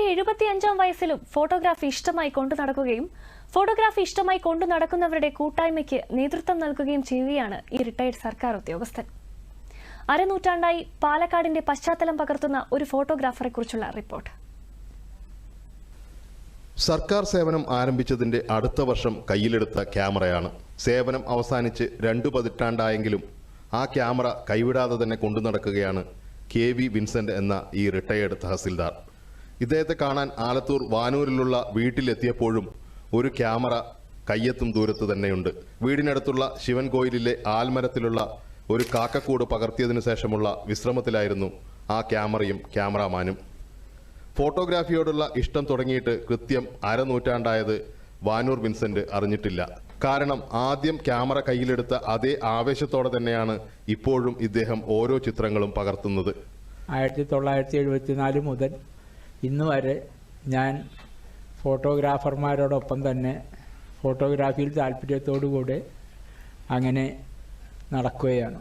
തന്റെ എഴുപത്തിയഞ്ചാം വയസ്സിലും ഫോട്ടോഗ്രാഫി ഇഷ്ടമായി കൊണ്ടു നടക്കുകയും ഫോട്ടോഗ്രാഫി ഇഷ്ടമായി കൊണ്ടു നടക്കുന്നവരുടെ കൂട്ടായ്മയ്ക്ക് നേതൃത്വം നൽകുകയും ചെയ്യുകയാണ് ഈ റിട്ടയർഡ് സർക്കാർ ഉദ്യോഗസ്ഥൻ. അരനൂറ്റാണ്ടായി പാലക്കാടിന്റെ പശ്ചാത്തലം പകർത്തുന്ന ഒരു ഫോട്ടോഗ്രാഫറെ കുറിച്ചുള്ള റിപ്പോർട്ട് സർക്കാർ സേവനം ആരംഭിച്ചതിന്റെ അടുത്ത വർഷം കയ്യിലെടുത്ത ക്യാമറയാണ്. സേവനം അവസാനിച്ച് രണ്ടു പതിറ്റാണ്ടായെങ്കിലും ആ ക്യാമറ കൈവിടാതെ തന്നെ കൊണ്ടു നടക്കുകയാണ് കെ വി വിൻസെന്റ് എന്ന ഈ റിട്ടയേർഡ് തഹസിൽദാർ. ഇദ്ദേഹത്തെ കാണാൻ ആലത്തൂർ വാനൂരിലുള്ള വീട്ടിലെത്തിയപ്പോഴും ഒരു ക്യാമറ കയ്യെത്തും ദൂരത്ത് തന്നെയുണ്ട്. വീടിനടുത്തുള്ള ശിവൻ കോയിലിലെ ആൽമരത്തിലുള്ള ഒരു കാക്കക്കൂട് പകർത്തിയതിനു ശേഷമുള്ള വിശ്രമത്തിലായിരുന്നു ആ ക്യാമറയും ക്യാമറാമാനും. ഫോട്ടോഗ്രാഫിയോടുള്ള ഇഷ്ടം തുടങ്ങിയിട്ട് കൃത്യം അരനൂറ്റാണ്ടായത് വാനൂർ വിൻസെന്റ് അറിഞ്ഞിട്ടില്ല. കാരണം ആദ്യം ക്യാമറ കയ്യിലെടുത്ത അതേ ആവേശത്തോടെ തന്നെയാണ് ഇപ്പോഴും ഇദ്ദേഹം ഓരോ ചിത്രങ്ങളും പകർത്തുന്നത്. ആയിരത്തി തൊള്ളായിരത്തി എഴുപത്തിനാല് മുതൽ ഇന്ന് വരെ ഞാൻ ഫോട്ടോഗ്രാഫർമാരോടൊപ്പം തന്നെ ഫോട്ടോഗ്രാഫിയിൽ താല്പര്യത്തോടുകൂടെ അങ്ങനെ നടക്കുകയാണ്.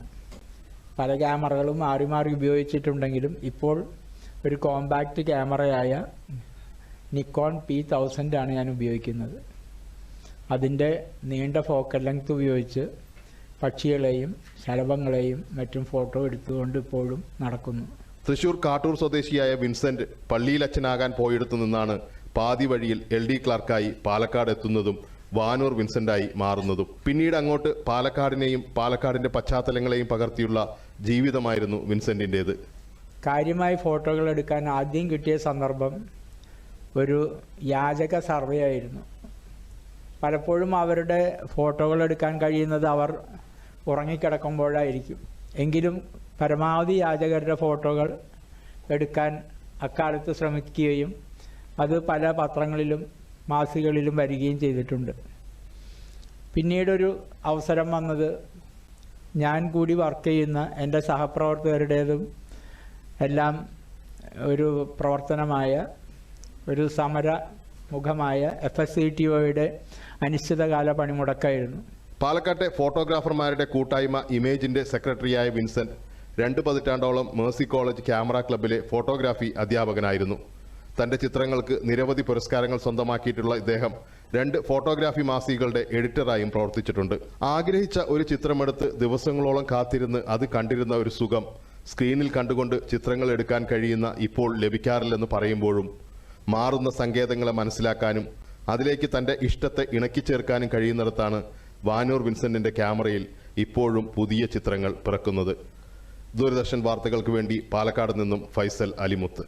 പല ക്യാമറകളും മാറി മാറി ഉപയോഗിച്ചിട്ടുണ്ടെങ്കിലും ഇപ്പോൾ ഒരു കോമ്പാക്റ്റ് ക്യാമറയായ നിക്കോൺ പി തൗസൻഡാണ് ഞാൻ ഉപയോഗിക്കുന്നത്. അതിന്റെ നീണ്ട ഫോക്കൽ ലെങ്ത് ഉപയോഗിച്ച് പക്ഷികളെയും ശലഭങ്ങളെയും മറ്റും ഫോട്ടോ എടുത്തുകൊണ്ട് ഇപ്പോഴും നടക്കുന്നു. തൃശൂർ കാട്ടൂർ സ്വദേശിയായ വിൻസെന്റ് പള്ളിയിലച്ഛനാകാൻ പോയിടത്തു നിന്നാണ് പാതി വഴിയിൽ എൽ ഡി ക്ലാർക്കായി പാലക്കാട് എത്തുന്നതും വാനൂർ വിൻസെന്റായി മാറുന്നതും. പിന്നീട് അങ്ങോട്ട് പാലക്കാടിനെയും പാലക്കാടിന്റെ പശ്ചാത്തലങ്ങളെയും പകർത്തിയുള്ള ജീവിതമായിരുന്നു വിൻസെന്റിന്റെത് കാര്യമായി ഫോട്ടോകൾ എടുക്കാൻ ആദ്യം കിട്ടിയ സന്ദർഭം ഒരു യാചക സർവേ ആയിരുന്നു പലപ്പോഴും അവരുടെ ഫോട്ടോകൾ എടുക്കാൻ കഴിയുന്നത് അവർ ഉറങ്ങിക്കിടക്കുമ്പോഴായിരിക്കും. എങ്കിലും പരമാവധി യാചകരുടെ ഫോട്ടോകൾ എടുക്കാൻ അക്കാലത്ത് ശ്രമിക്കുകയും അത് പല പത്രങ്ങളിലും മാസികകളിലും വരികയും ചെയ്തിട്ടുണ്ട്. പിന്നീടൊരു അവസരം വന്നത് ഞാൻ കൂടി വർക്ക് ചെയ്യുന്ന എന്റെ സഹപ്രവർത്തകരുടേതും എല്ലാം ഒരു പ്രവർത്തനമായ ഒരു സമര മുഖമായ എഫ് എസ് സി ടി ഒയുടെ അനിശ്ചിതകാല പണിമുടക്കായിരുന്നു. പാലക്കാട്ടെ ഫോട്ടോഗ്രാഫർമാരുടെ കൂട്ടായ്മ ഇമേജിന്റെ സെക്രട്ടറിയായ വിൻസെന്റ്. രണ്ട് പതിറ്റാണ്ടോളം മേഴ്സി കോളേജ് ക്യാമറ ക്ലബിലെ ഫോട്ടോഗ്രാഫി അധ്യാപകനായിരുന്നു. തന്റെ ചിത്രങ്ങൾക്ക് നിരവധി പുരസ്കാരങ്ങൾ സ്വന്തമാക്കിയിട്ടുള്ള ഇദ്ദേഹം രണ്ട് ഫോട്ടോഗ്രാഫി മാസികകളുടെ എഡിറ്ററായും പ്രവർത്തിച്ചിട്ടുണ്ട്. ആഗ്രഹിച്ച ഒരു ചിത്രമെടുത്ത് ദിവസങ്ങളോളം കാത്തിരുന്ന് അത് കണ്ടിരുന്ന ഒരു സുഖം സ്ക്രീനിൽ കണ്ടുകൊണ്ട് ചിത്രങ്ങൾ എടുക്കാൻ കഴിയുന്ന ഇപ്പോൾ ലഭിക്കാറില്ലെന്ന് പറയുമ്പോഴും മാറുന്ന സങ്കേതങ്ങളെ മനസ്സിലാക്കാനും അതിലേക്ക് തന്റെ ഇഷ്ടത്തെ ഇണക്കിച്ചേർക്കാനും കഴിയുന്നിടത്താണ് വാനൂർ വിൻസെന്റിന്റെ ക്യാമറയിൽ ഇപ്പോഴും പുതിയ ചിത്രങ്ങൾ പിറക്കുന്നത്. ദൂരദർശൻ വാർത്തകൾക്ക് വേണ്ടി പാലക്കാട് നിന്നും ഫൈസൽ അലിമുത്ത്.